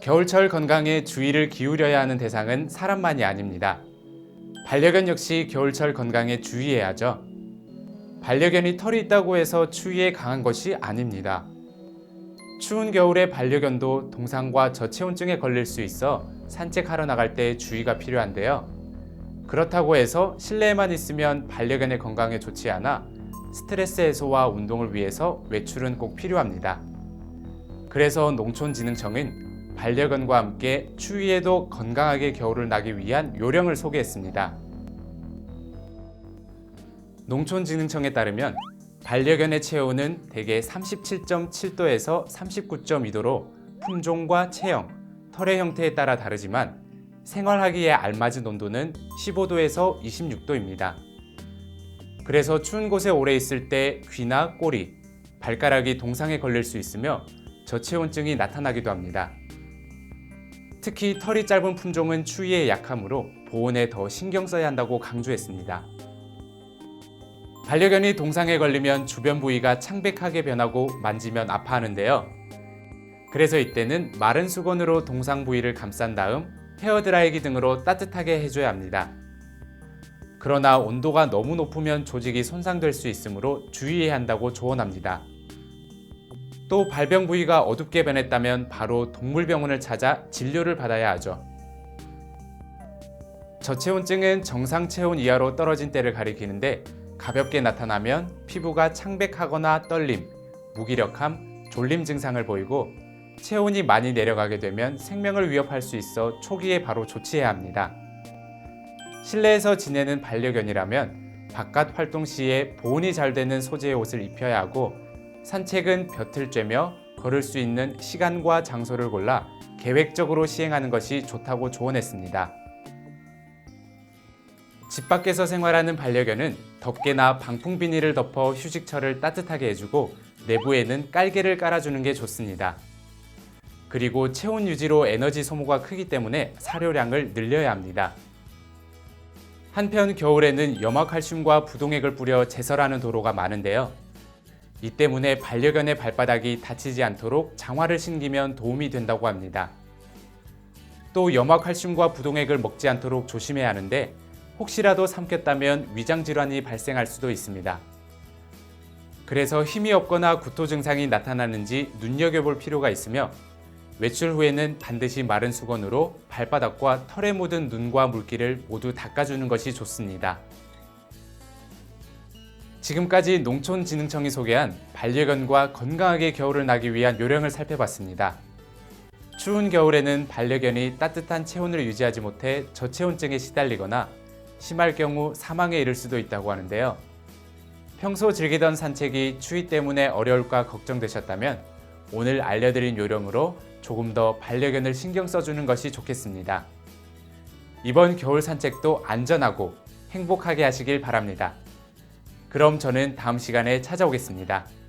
겨울철 건강에 주의를 기울여야 하는 대상은 사람만이 아닙니다. 반려견 역시 겨울철 건강에 주의해야죠. 반려견이 털이 있다고 해서 추위에 강한 것이 아닙니다. 추운 겨울에 반려견도 동상과 저체온증에 걸릴 수 있어 산책하러 나갈 때 주의가 필요한데요. 그렇다고 해서 실내에만 있으면 반려견의 건강에 좋지 않아 스트레스 해소와 운동을 위해서 외출은 꼭 필요합니다. 그래서 농촌진흥청은 반려견과 함께 추위에도 건강하게 겨울을 나기 위한 요령을 소개했습니다. 농촌진흥청에 따르면 반려견의 체온은 대개 37.7도에서 39.2도로 품종과 체형, 털의 형태에 따라 다르지만 생활하기에 알맞은 온도는 15도에서 26도입니다. 그래서 추운 곳에 오래 있을 때 귀나 꼬리, 발가락이 동상에 걸릴 수 있으며 저체온증이 나타나기도 합니다. 특히 털이 짧은 품종은 추위에 약하므로 보온에 더 신경 써야 한다고 강조했습니다. 반려견이 동상에 걸리면 주변 부위가 창백하게 변하고 만지면 아파하는데요. 그래서 이때는 마른 수건으로 동상 부위를 감싼 다음 헤어드라이기 등으로 따뜻하게 해줘야 합니다. 그러나 온도가 너무 높으면 조직이 손상될 수 있으므로 주의해야 한다고 조언합니다. 또 발병 부위가 어둡게 변했다면 바로 동물병원을 찾아 진료를 받아야 하죠. 저체온증은 정상 체온 이하로 떨어진 때를 가리키는데 가볍게 나타나면 피부가 창백하거나 떨림, 무기력함, 졸림 증상을 보이고 체온이 많이 내려가게 되면 생명을 위협할 수 있어 초기에 바로 조치해야 합니다. 실내에서 지내는 반려견이라면 바깥 활동 시에 보온이 잘 되는 소재의 옷을 입혀야 하고 산책은 볕을 쬐며 걸을 수 있는 시간과 장소를 골라 계획적으로 시행하는 것이 좋다고 조언했습니다. 집 밖에서 생활하는 반려견은 덮개나 방풍 비닐을 덮어 휴식처를 따뜻하게 해주고 내부에는 깔개를 깔아주는 게 좋습니다. 그리고 체온 유지로 에너지 소모가 크기 때문에 사료량을 늘려야 합니다. 한편 겨울에는 염화칼슘과 부동액을 뿌려 제설하는 도로가 많은데요. 이 때문에 반려견의 발바닥이 다치지 않도록 장화를 신기면 도움이 된다고 합니다. 또 염화칼슘과 부동액을 먹지 않도록 조심해야 하는데 혹시라도 삼켰다면 위장 질환이 발생할 수도 있습니다. 그래서 힘이 없거나 구토 증상이 나타나는지 눈여겨볼 필요가 있으며 외출 후에는 반드시 마른 수건으로 발바닥과 털에 묻은 눈과 물기를 모두 닦아주는 것이 좋습니다. 지금까지 농촌진흥청이 소개한 반려견과 건강하게 겨울을 나기 위한 요령을 살펴봤습니다. 추운 겨울에는 반려견이 따뜻한 체온을 유지하지 못해 저체온증에 시달리거나 심할 경우 사망에 이를 수도 있다고 하는데요. 평소 즐기던 산책이 추위 때문에 어려울까 걱정되셨다면 오늘 알려드린 요령으로 조금 더 반려견을 신경 써주는 것이 좋겠습니다. 이번 겨울 산책도 안전하고 행복하게 하시길 바랍니다. 그럼 저는 다음 시간에 찾아오겠습니다.